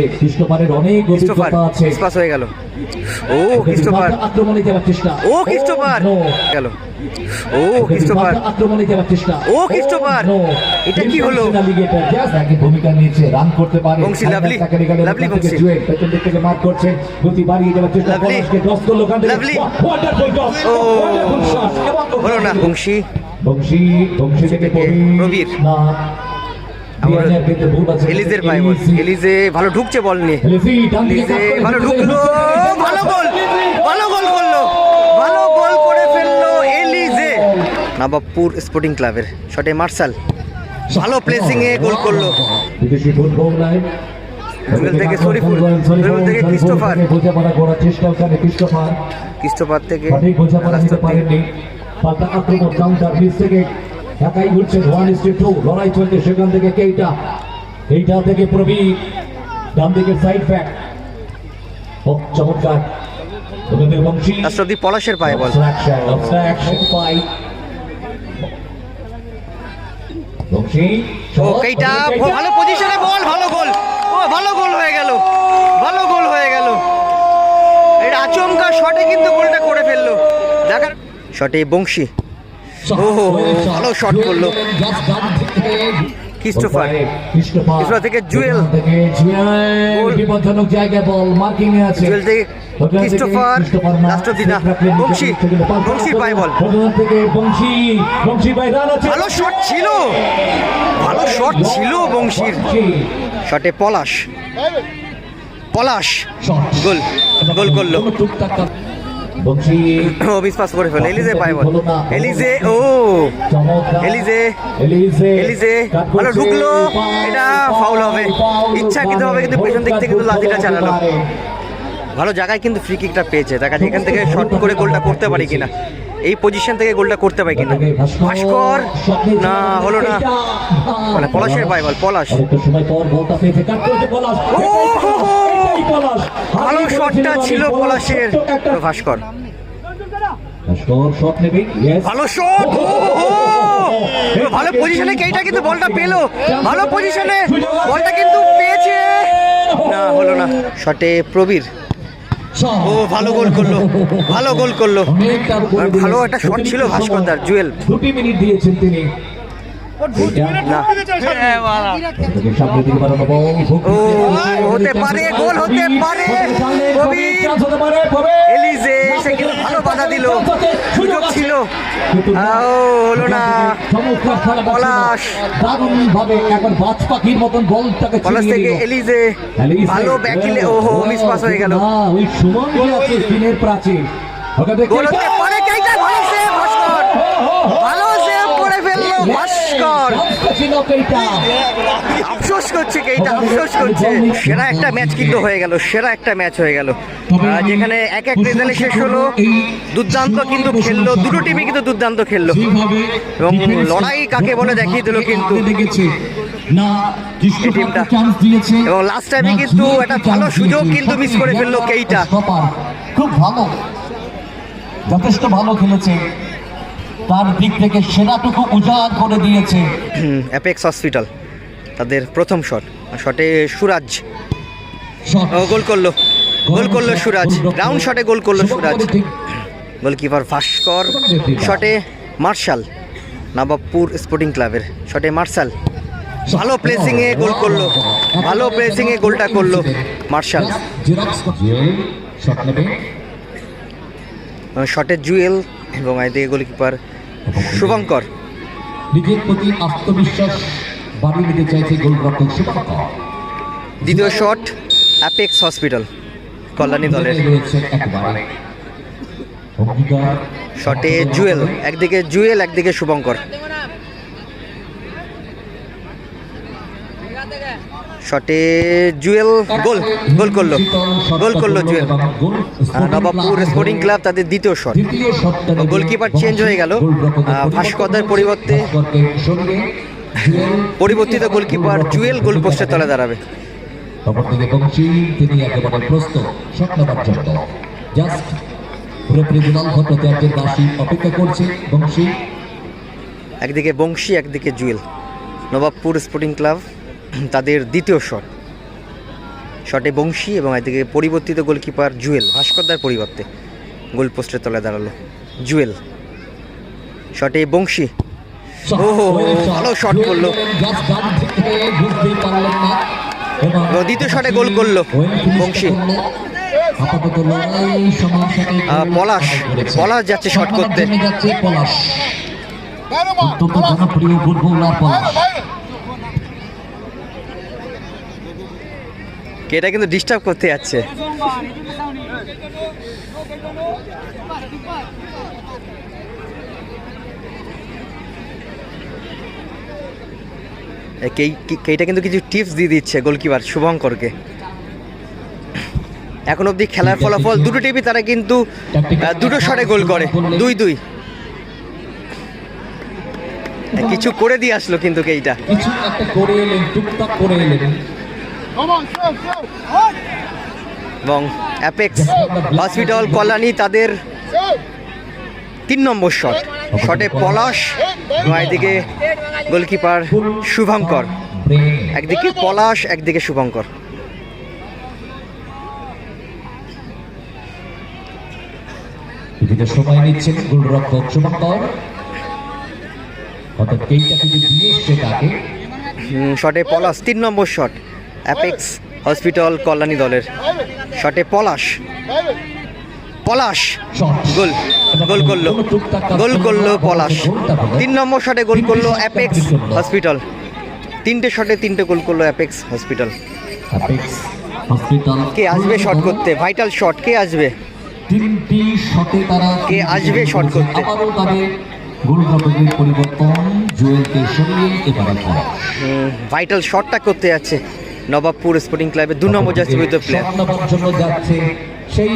আছে খ্রিস্টপারের অনেক অভিজ্ঞতা আছে। পাস হয়ে গেল। ও ক্রিস্টোফার আক্রমণে যাওয়ার চেষ্টা। ও ক্রিস্টোফার. গেল। ও ক্রিস্টোফার আক্রমণে যাওয়ার চেষ্টা। ও, ক্রিস্টোফার! এটা কি হলো? একই ভূমিকা নিয়েছে রান করতে পারে। বংশী. তাকে ওখান থেকে বংশী। জুয়েল পেছন দিক থেকে মার্ক করছেন গতি বাড়িয়ে যাওয়ার চেষ্টা. পলাশকে ক্রস করল ওখান থেকে। ওয়ান্ডারফুল ক্রস ও হলো না বংশী। বংশী। বংশী থেকে থেকে প্রবীর। না আমার এলিজের পায় বল। এলিজে ভালো ঢুকছে বল নিয়ে। এলিজি ভালো ঢুকলো ভালো গোল ভালো গোল করল ভালো গোল করে ফেলল এলিজে। নবাবপুর স্পোর্টিং ক্লাবের শটে মার্শাল ভালো প্লেসিং এ গোল করল। বিদেশি ফুটবল নাই জুয়েল থেকে শরীফুল, শরীফুল থেকে ক্রিস্টোফার। বোঝাপড়া করার চেষ্টা ওখানে ক্রিস্টোফার ক্রিস্টোফার থেকে সঠিক বোঝাপড়া নিতে পারেননি। পাল্টা আক্রমণ কাউন্টার মিস থেকে ঢাকাই উঠছেন ওয়ান ইস্টে টু লড়াই চলছে সেখান থেকে কেইটা? এইটা থেকে প্রবীর ডান দিকে সাইড ব্যাক ও চমৎকার। ওখান থেকে বংশী। রাষ্ট্রপতি পলাশের পায়ে বল। Obstruction, fight. বংশী ও কেইটা? ভালো পজিশনে বল ভালো গোল। ও ভালো গোল হয়ে গেল। ভালো গোল হয়ে গেল। এটা আচমকা শটে কিন্তু গোলটা করে ফেলল। দেখার শটে বংশী। ও, ভালো shot করল। ক্রিস্টোফার। ক্রিস্টোফার। থেকে জুয়েল। থেকে জুয়েল গোল। বিপজ্জনক জায়গায় বল মার্কিং এ আছে। জুয়েল থেকে ক্রিস্টোফার, ক্রিস্টোফার না, রাষ্ট্রপতি না, সেট রাখলেন নিচে, বংশী, নিচে গেলে পাস বংশী পায় বল। থেকে বংশী বংশী ভাই রান আছে। ভালো শট ছিল। ভালো শট ছিল বংশীর। বংশী, শটে পলাশ। পলাশ। গোল। গোল করল। ও মিসপাস করে ফেলে। এলিজে পায় বল। এলিজে ও। এলিজে। এলিজে। ভালো ঢুকলো। এটা ফাউল হবে। পায়, ইচ্ছাকৃত হবে কিন্তু পেছন দিক থেকে কিন্তু লাঠিটা চালালো। ভালো জায়গায় কিন্তু ফ্রি কিকটা পেয়েছে। দেখা যায় এখান থেকে শর্ট করে গোলটা করতে পারি কিনা। এই পজিশন থেকে গোলটা করতে পারি কিনা। ভাস্কর। না হলো না। মানে পলাশের পায় বল পলাশ। সময় পর বলটা পেয়েছে। কাট করেছে ও, ভালো শটটা ছিল পলাশের ভাস্কর ভালো শট ও হো, হো। ভালো পজিশনে কেইটা কিন্তু বলটা পেল? ভালো পজিশনে বলটা কিন্তু পেয়েছে। না হলো না। শটে প্রবীর। ও ভালো গোল করল। ভালো গোল করল। ভালো একটা শট ছিল ভাস্কর দার, জুয়েল। দুটি মিনিট দিয়েছেন তিনি। হতে পারে, গোল হতে পারে। এলিজে কিন্তু ভালো বাধা দিল। সুযোগ ছিল। কিন্তু না। আও, হলো না। পলাশ। ভাবে একবার বাজ পাখির মতন বলটাকে কলেজ থেকে এলিজে এলিজে, ভালো ব্যাকিলে ওহো মিস পাস হয়ে গেল। ওই সুমন যে আছে দিনের প্রাচীর। ওখান থেকে পারে কেইটা? ভালো সেভ ভাস্কর। ভালো সেভ করে ফেলল ভাস্কর আফসোস করছে কেইটা আফসোস করছে। সেরা একটা ম্যাচ কিন্তু হয়ে গেল সেরা একটা ম্যাচ হয়ে গেল। যেখানে এক এক রেজাল্টে শেষ হলো দুর্দান্ত কিন্তু খেললো দুটো টিমই কিন্তু দুর্দান্ত খেললো। এবং লড়াই কাকে বলে দেখিয়ে দিল কিন্তু এবং time এ কিন্তু একটা ভালো সুযোগ কিন্তু miss করে ফেলল কেইটা। খুব ভালো। যথেষ্ট ভালো খেলেছে। তার দিক থেকে সেরাটুকু উজাড় করে দিয়েছে। অ্যাপেক্স হসপিটাল তাদের প্রথম শট শটে সুরাজ। গোল করল গোল করল সুরাজ। রাউন্ড শটে গোল করল সুরাজ। গোলকিপার ভাস্কর শটে মার্শাল নবাবপুর স্পোর্টিং ক্লাবের শটে মার্শাল ভালো প্লেসিং এ গোল করল ভালো প্লেসিং এ গোলটা করল মার্শাল শট জুয়েল এবং এদিকে গোলকিপার শুভঙ্কর। নিজের প্রতি আত্মবিশ্বাস বাড়িয়ে নিতে চাইছে গোলরক্ষক শুভঙ্কর। দ্বিতীয় শট অ্যাপেক্স হসপিটাল কল্যাণী দলের। শটে জুয়েল একদিকে জুয়েল একদিকে শুভঙ্কর। শটে জুয়েল গোল গোল করল গোল করল জুয়েল। নবাবপুর স্পোর্টিং ক্লাব তাদের দ্বিতীয় শট। গোলকিপার চেঞ্জ হয়ে গেল। ভাস্করদের পরিবর্তে পরিবর্তিত গোলকিপার জুয়েল গোল পোস্টের তলে দাঁড়াবে। একদিকে বংশী, একদিকে জুয়েল। নবাবপুর স্পোর্টিং ক্লাব তাদের দ্বিতীয় শট। শটে বংশী এবং এদিকে পরিবর্তিত গোলকিপার জুয়েল। ভাস্করদার পরিবর্তে গোল পোস্টের তলায় দাঁড়াল জুয়েল। শটে বংশী। ও, ভালো shot করল। দ্বিতীয় শটে গোল করল বংশী। পলাশ পলাশ যাচ্ছে শট করতে। যাচ্ছে পলাশ অত্যন্ত জনপ্রিয় ফুটবলার পলাশ কে এটা কিন্তু ডিস্টার্ব করতে যাচ্ছে। কেইটা কিন্তু কিছু টিপস দিয়ে দিচ্ছে গোলকিপার শুভঙ্করকে। এখন অবধি খেলার ফলাফল দুটো টিভি তারা কিন্তু দুটো শটে গোল করে দুই দুই। কিছু করে দিয়ে আসলো কিন্তু কেইটা কিছু একটা করে এলেন টুকটাক করে এলেন। এবং অ্যাপেক্স হসপিটাল কলানি তাদের তিন নম্বর শট শটে পলাশ একদিকে গোলকিপার শুভঙ্কর। একদিকে পলাশ একদিকে শুভঙ্কর। সময় নিচ্ছেন গোলরক্ষক শুভঙ্কর। শটে পলাশ তিন নম্বর শট অ্যাপেক্স হসপিটাল কল্যাণী দলের। শটে পলাশ। পলাশ। গোল গোল করল। গোল করল পলাশ। তিন নম্বর শটে গোল করল অ্যাপেক্স হসপিটাল তিনটে শটে তিনটে গোল করল অ্যাপেক্স হসপিটাল অ্যাপেক্স কে আসবে শট করতে? ভাইটাল শট কে আসবে? তিনটি শটে তারা কে আসবে শট করতে? আবারও তাদের গোলরক্ষকের পরিবর্তন জুয়েলকে সরিয়ে এবারে ভাইটাল শটটা করতে যাচ্ছে। নবাবপুর স্পোর্টিং ক্লাবের দু নম্বর জার্সি বিরুদ্ধে প্লেয়ার জন্য যাচ্ছে সেই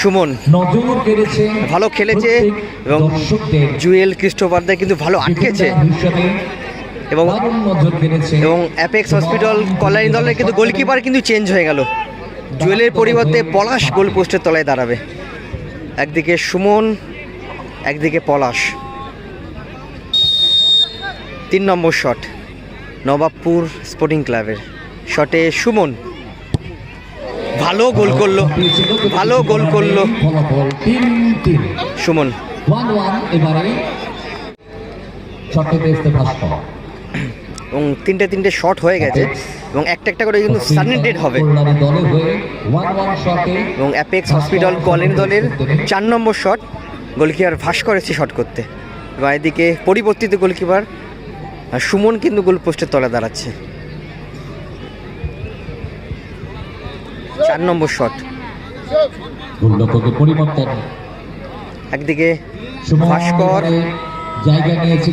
সুমন। নজর কেড়েছে ভালো খেলেছে এবং জুয়েল খ্রিস্টোপারদের কিন্তু ভালো আটকেছে। এবং এবং অ্যাপেক্স হসপিটাল কল্যাণী দলের কিন্তু গোলকিপার কিন্তু চেঞ্জ হয়ে গেল। জুয়েলের পরিবর্তে পলাশ গোল পোস্টের তলায় দাঁড়াবে। একদিকে সুমন একদিকে পলাশ। তিন নম্বর শট নবাবপুর স্পোর্টিং ক্লাবের শটে সুমন। ভালো গোল করল, ভালো গোল করল সুমন। এবং তিনটে তিনটে শট হয়ে গেছে, এবং একটা একটা করে কিন্তু হবে ওয়ান ওয়ান শটে এবং অ্যাপেক্স হসপিটাল কলেন দলের চার নম্বর শট, গোলকিপার ভাস্কর এসে শট করতে। এবং এদিকে পরিবর্তিত গোলকিপার সুমন কিন্তু গোল পোস্টের তলে দাঁড়াচ্ছে। চার নম্বর শট। পরিবর্তন। একদিকে ভাস্কর জায়গা নিয়েছে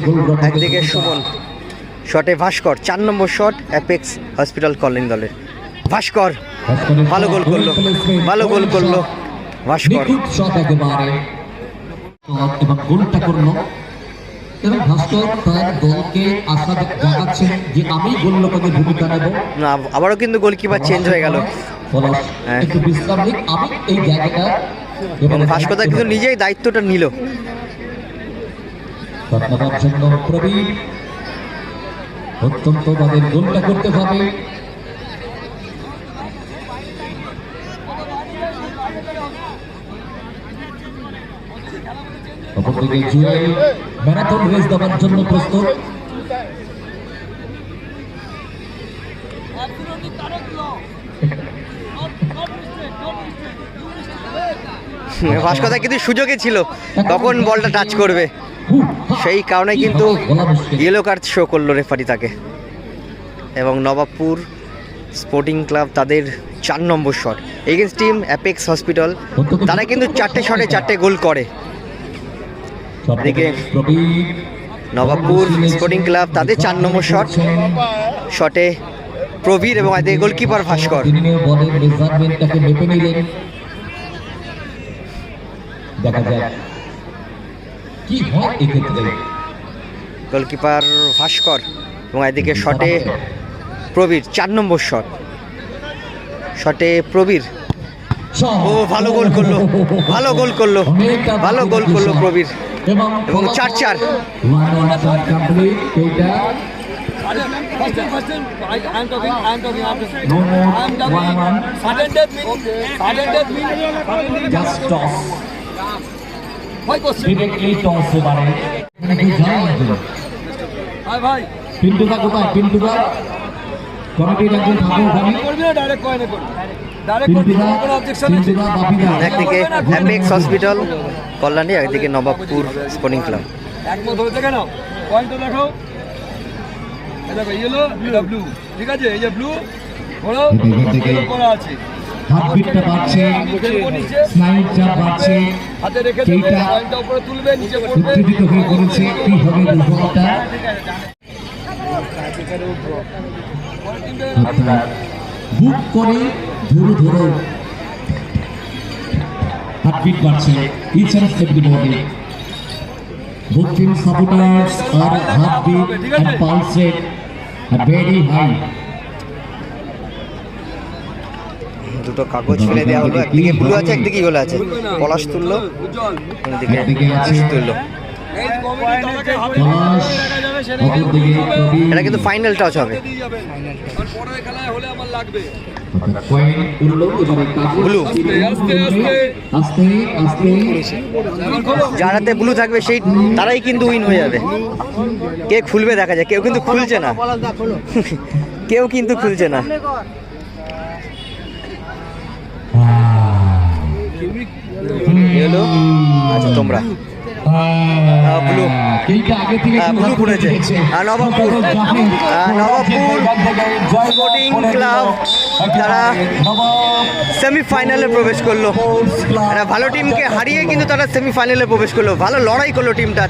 একদিকে সুমন। শটে ভাস্কর চার নম্বর শট অ্যাপেক্স হসপিটাল কলেন দলের। ভাস্কর ভালো গোল করল ভালো গোল করল ভাস্কর। নিখুঁত শট একেবারে। shot এবং গোলটা করল। এবং ভাস্কর তার দলকে আশা জানাচ্ছেন যে আমি গোলরক্ষকের ভূমিকা নেব। না আবারও কিন্তু গোলকিপার চেঞ্জ হয়ে গেল। একটু বিশ্রাম নিক। আমি এই জায়গাটা ভাস্করদা কিন্তু নিজেই দায়িত্বটা নিল। রত্নাবার জন্য প্রবীণ অত্যন্ত তাদের গোলটা করতে হবে। অপরদিকে জুয়েল ম্যারাথন রেস দেওয়ার জন্য প্রস্তুত। ভাস্করদা কিন্তু সুযোগে ছিল। তখন বলটা টাচ করবে। সেই কারণে কিন্তু ইয়েলো কার্ড শো করল রেফারি তাকে। এবং নবাবপুর স্পোর্টিং ক্লাব তাদের চার নম্বর shot against team Apex hospital তারা কিন্তু চারটে শটে চারটে গোল করে। এদিকে নবাবপুর স্পোর্টিং ক্লাব তাদের চার নম্বর শট শটে প্রবীর এবং এদিকে গোলকিপার ভাস্কর। গোলকিপার ভাস্কর এবং এদিকে শটে প্রবীর চার নম্বর শট। শটে প্রবীর। ও ভালো গোল করল ভালো গোল করল ভালো গোল করল প্রবীর। এবং চার চার। First time, first time. I, I am talking, I am talking, I am talking. No more I am talking. one one. Sudden death means, sudden death means, just toss Why question? Directly toss এবারে না Hi, ভাই। পিন্টুদা কোথায় পিন্টুদা কমিটির একজন থাকো ওখানে করবি না, কয়েনে করবি। Direct করবি, কোনো একদিকে অ্যাপেক্স হসপিটাল কল্যাণী একদিকে নবাবপুর স্পোর্টিং ক্লাব একমত হয়ে দেখে নাও পয়েন্টটা ইয়েলো এটা ব্লু ঠিক আছে? এই যে ব্লু বড় করা আছে। বাড়ছে মুখের উপর নিচে স্নায়ুর চাপ বাড়ছে হাতে রেখে এইটা উপরে তুলবে নিচে পড়বে উত্তেজিত হয়ে পড়েছে কি হবে দুর্ঘটনাটা পরের টিমটা অর্থাৎ বুক করে ধরো ধরো। হার্টবিট বাড়ছে each and everybody Both team supporters are heartbeat and pulse rate very high. দুটো কাগজ ফেলে দেওয়া হলো একদিকে ব্লু আছে একদিকে ইয়েলো আছে। পলাশ তুললো তুললো। এটা কিন্তু ফাইনাল টাচ হবে। পরের খেলায় হলে আমার লাগবে। অর্থাৎ কয়েন উঠল এবারে কাগজ Blue. আস্তে, আস্তে। আস্তে আস্তে। এবার খোলো যার হাতে ব্লু থাকবে সেই তারাই কিন্তু উইন হয়ে যাবে। কে খুলবে দেখা যায় কেউ কিন্তু খুলছে না। কেউ কিন্তু খুলছে না। আচ্ছা তোমরা। নবাবপুর। Nawabpur sporting club. তারা সেমিফাইনালে প্রবেশ করল। ভালো টিমকে হারিয়ে কিন্তু তারা সেমিফাইনালে প্রবেশ করল। ভালো লড়াই করল টিমটা।